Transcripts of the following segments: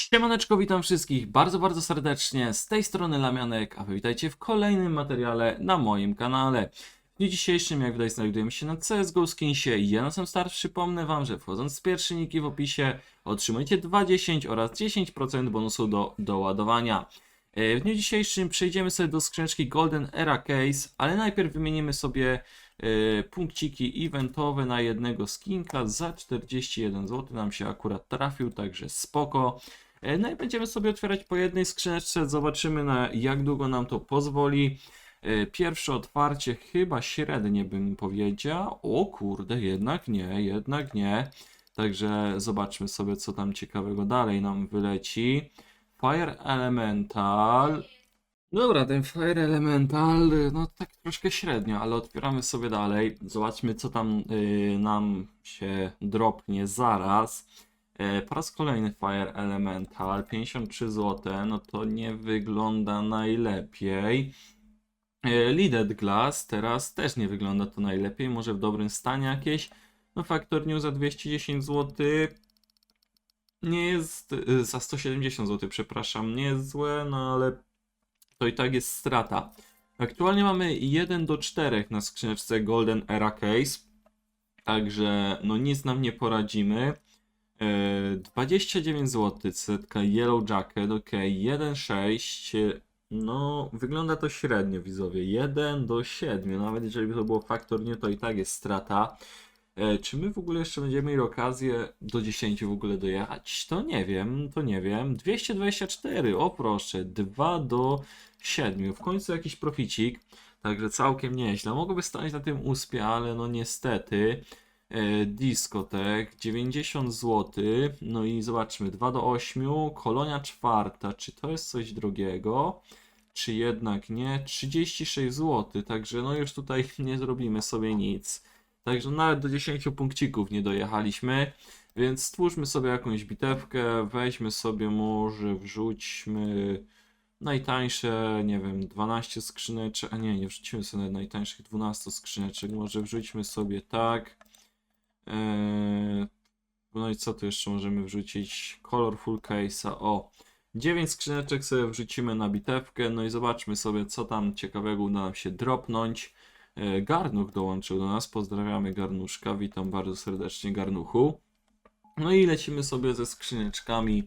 Siemaneczko, witam wszystkich bardzo, bardzo serdecznie. Z tej strony Lamianek, a wy witajcie w kolejnym materiale na moim kanale. W dniu dzisiejszym, jak widać, znajdujemy się na CSGO Skinsie. Ja na sam start przypomnę wam, że wchodząc z pierwszy niki w opisie otrzymujecie 2,10 oraz 10% bonusu do doładowania. E, W dniu dzisiejszym przejdziemy sobie do skrzyneczki Golden Era Case, ale najpierw wymienimy sobie e, punkciki eventowe na jednego skinka za 41 zł. Nam się akurat trafił, także spoko. E, No i będziemy sobie otwierać po jednej skrzyneczce, zobaczymy na jak długo nam to pozwoli. E, Pierwsze otwarcie chyba średnie bym powiedział. O kurde, jednak nie, jednak nie. Także zobaczmy sobie co tam ciekawego dalej nam wyleci. Fire Elemental. Dobra, ten Fire Elemental, no tak troszkę średnio, ale otwieramy sobie dalej. Zobaczmy co tam y, nam się dropnie zaraz. E, po raz kolejny Fire Elemental, 53 zł, no to nie wygląda najlepiej. E, Lidded Glass teraz też nie wygląda to najlepiej, może w dobrym stanie jakieś. No Factor New za 210 zł nie jest, y, za 170 zł przepraszam, nie jest złe, no ale to i tak jest strata. Aktualnie mamy 1 do 4 na skrzyneczce Golden Era Case, także no nic nam nie poradzimy. E, 29 zł, setka Yellow Jacket, ok, 1,6. No, wygląda to średnio, widzowie. 1 do 7. Nawet jeżeli to było faktor nie, to i tak jest strata. E, czy my w ogóle jeszcze będziemy mieli okazję do 10 w ogóle dojechać? To nie wiem, to nie wiem. 224, o proszę, 2 do 7. W końcu jakiś proficik. Także całkiem nieźle. Mogłoby stać na tym uspie, ale no niestety. Discotek 90 zł. No i zobaczmy, 2 do 8. Kolonia czwarta. Czy to jest coś drogiego? Czy jednak nie? 36 zł. Także no już tutaj nie zrobimy sobie nic. Także nawet do 10 punkcików nie dojechaliśmy. Więc stwórzmy sobie jakąś bitewkę. Weźmy sobie może wrzućmy najtańsze, nie wiem, 12 skrzyneczek. A nie, nie wrzucimy sobie najtańszych 12 skrzyneczek. Może wrzućmy sobie tak. Eee, no i co tu jeszcze możemy wrzucić? Colorful Case'a. O, 9 skrzyneczek sobie wrzucimy na bitewkę. No i zobaczmy sobie, co tam ciekawego uda nam się dropnąć. E, Garnuch dołączył do nas. Pozdrawiamy Garnuszka. Witam bardzo serdecznie, Garnuchu. No i lecimy sobie ze skrzyneczkami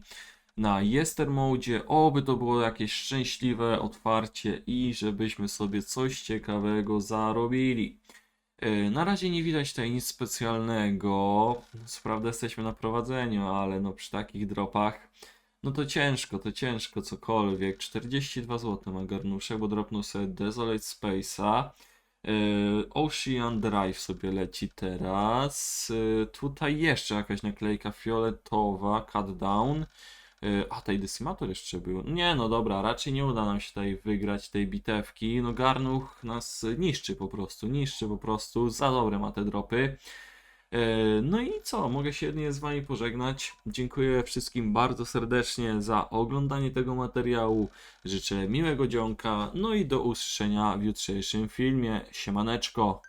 na Jester Mode. Oby to było jakieś szczęśliwe otwarcie i żebyśmy sobie coś ciekawego zarobili. E, Na razie nie widać tutaj nic specjalnego. Co prawda jesteśmy na prowadzeniu, ale no przy takich dropach no to ciężko, to ciężko cokolwiek. 42 zł ma garnuszek, bo dropnął sobie Desolate Space'a. E, Ocean Drive sobie leci teraz. E, Tutaj jeszcze jakaś naklejka fioletowa, Cut Down. A, tej Decimator jeszcze był. Nie, no dobra, raczej nie uda nam się tutaj wygrać tej bitewki. No Garnuch nas niszczy po prostu, niszczy po prostu. Za dobre ma te dropy. E, No i co? Mogę się jedynie z Wami pożegnać. Dziękuję wszystkim bardzo serdecznie za oglądanie tego materiału. Życzę miłego dzionka. No i do usłyszenia w jutrzejszym filmie. Siemaneczko.